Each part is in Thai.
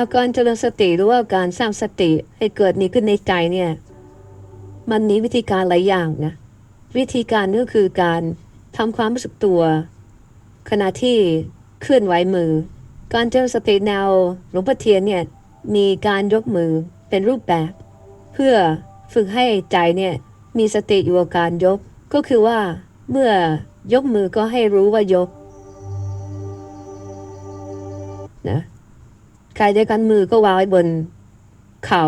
อาการเจริญสติหรือว่าการสร้างสติให้เกิดมีขึ้นในใจเนี่ยมันมีวิธีการหลายอย่างนะวิธีการก็คือการทำความรู้สึกตัว ขณะที่เคลื่อนไหวมือ การเจริญสติแนวหลวงพ่อเทียนเนี่ยมีการยกมือเป็นรูปแบบ เพื่อฝึกให้ใจเนี่ยมีสติอยู่กับการยก ก็คือว่าเมื่อยกมือก็ให้รู้ว่ายกนะ ใครได้วยกันมือก็วางไว้บน เข่า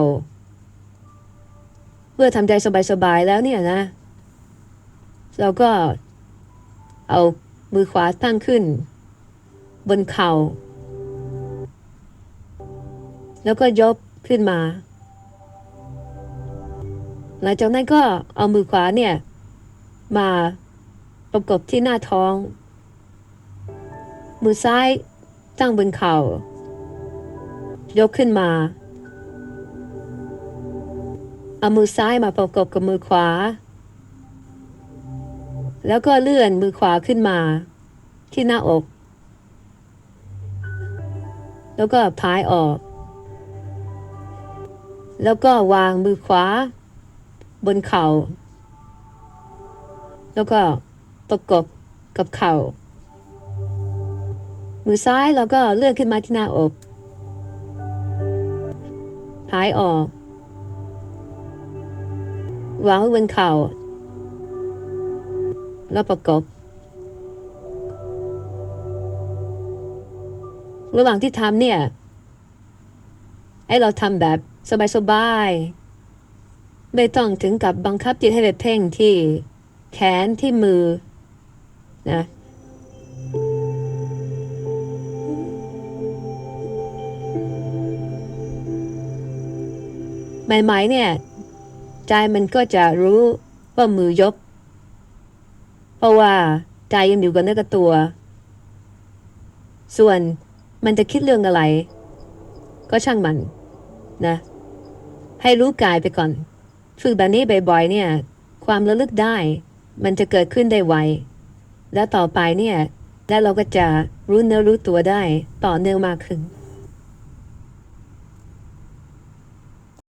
เพื่อทำใจสบายๆแล้วเนี่ยนะ เราก็เอามือขวาตั้งขึ้น บนเข่า แล้วก็ยกขึ้นมา หลังจากนั้นก็เอามือขวาเนี่ย มาประกบที่หน้าท้อง มือซ้ายตั้งบนเข่า ยกขึ้นมา เอามือซ้ายมาประกบกับมือขวา แล้วก็เลื่อนมือขวาขึ้นมา ที่หน้าอก แล้วก็พายออก แล้วก็วางมือขวา บนเข่า แล้วก็ประกบกับเข่า มือซ้ายเราก็เลื่อนขึ้นมาที่หน้าอก พายออกวางไว้บนเข่าแล้วประกบ ระหว่างที่ทำเนี่ยให้เราทำแบบสบายๆ ไม่ต้องถึงกับบังคับจิตให้ไปเพ่งที่แขนที่มือนะ ใหม่ๆเนี่ย ใจมันก็จะรู้ว่ามือยก เพราะว่าใจยังอยู่กับเนื้อกับตัว ส่วนมันจะคิดเรื่องอะไร ก็ช่างมันนะ ให้รู้กายไปก่อน ฝึกแบบนี้บ่อยๆเนี่ย ความระลึกได้ มันจะเกิดขึ้นได้ไว แล้วต่อไปเนี่ย แล้วเราก็จะรู้เนื้อรู้ตัวได้ต่อเนื่องมากขึ้น